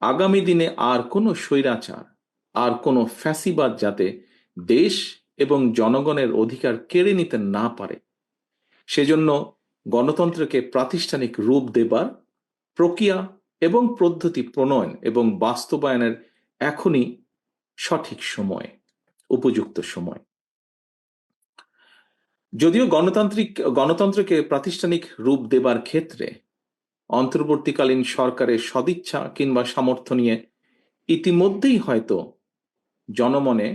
আগামী দিনে আর কোনো স্বৈরাচার, আর কোনো ফ্যাসিবাদ যাতে দেশ এবং জনগণের অধিকার কেড়ে নিতে না পারে। সেজন্য গণতন্ত্রকে প্রাতিষ্ঠানিক রূপ দেবার, প্রক্রিয়া এবং পদ্ধতি প্রণয়ন এবং বাস্তবায়নের এখনই সঠিক সময়, উপযুক্ত সময়। যদিও গণতান্ত্রিক, গণতন্ত্রকে প্রাতিষ্ঠানিক রূপ দেবার ক্ষেত্রে অন্তর্বর্তীকালীন সরকারের সদিচ্ছা কিংবা সামর্থ্য নিয়ে ইতিমধ্যেই হয়তো জনমনে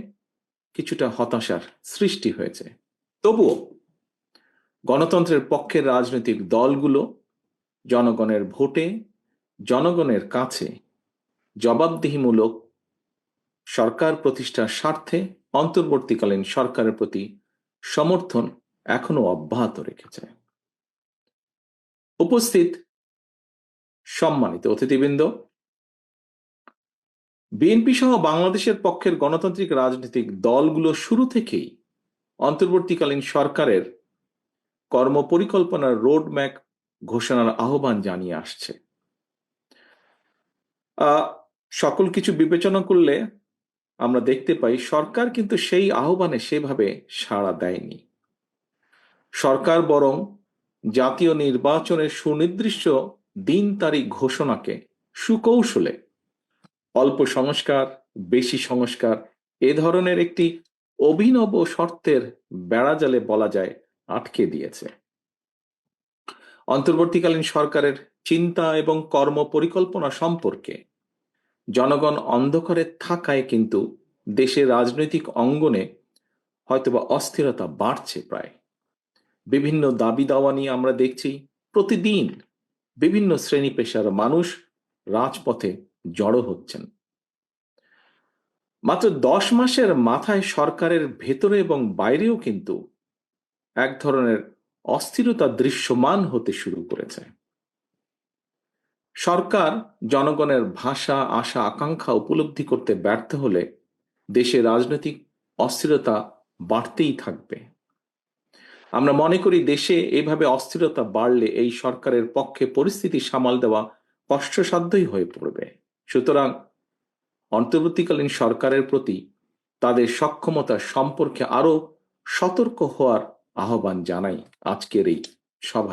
কিছুটা হতাশার সৃষ্টি হয়েছে। তবুও গণতন্ত্রের পক্ষের রাজনৈতিক দলগুলো জনগণের ভোটে, জনগণের কাছে জবাবদিহিমূলক সরকার প্রতিষ্ঠার স্বার্থে অন্তর্বর্তীকালীন সরকারের প্রতি সমর্থন এখনও অব্যাহত রেখেছে। উপস্থিত সম্মানিত অতিথিবৃন্দ। বিএনপি সহ বাংলাদেশের পক্ষের গণতান্ত্রিক রাজনৈতিক দলগুলো শুরু থেকেই অন্তর্বর্তীকালীন সরকারের কর্মপরিকল্পনার রোডম্যাপ ঘোষণার আহ্বান জানিয়ে আসছে। সকল কিছু বিবেচনা করলে আমরা দেখতে পাই সরকার কিন্তু সেই আহ্বানে সেভাবে সাড়া দেয়নি। সরকার বরং জাতীয় নির্বাচনের সুনির্দিষ্ট দিন তারিখ ঘোষণাকে সুকৌশলে। অল্প সংস্কার, বেশি সংস্কার, এ ধরনের একটি অভিনব শর্তের বেড়াজালে বলা যায়, আটকে দিয়েছে। অন্তর্বর্তীকালীন সরকারের চিন্তা এবং কর্ম পরিকল্পনা সম্পর্কে জনগণ অন্ধকারে থাকায় কিন্তু দেশের রাজনৈতিক অঙ্গনে হয়তোবা অস্থিরতা বাড়ছে প্রায়। বিভিন্ন দাবি দাওয়া নিয়ে আমরা দেখছি প্রতিদিন বিভিন্ন শ্রেণি পেশার মানুষ রাজপথে জড়ো হচ্ছেন। মাত্র দশ মাসের মাথায় সরকারের ভেতরে এবং বাইরেও কিন্তু এক ধরনের অস্থিরতা দৃশ্যমান হতে শুরু করেছে। সরকার জনগণের ভাষা, আশা, আকাঙ্ক্ষা উপলব্ধি করতে ব্যর্থ হলে দেশে রাজনৈতিক অস্থিরতা বাড়তেই থাকবে। আমরা মনে করি দেশে এভাবে অস্থিরতা বাড়লে এই সরকারের পক্ষে পরিস্থিতি সামাল দেওয়া কষ্টসাধ্যই হয়ে পড়বে। সুতরাং অন্তর্বর্তীকালীন সরকারের প্রতি তাদের সক্ষমতা সম্পর্কে আরও সতর্ক হওয়ার আহ্বান জানাই আজকের এই সভা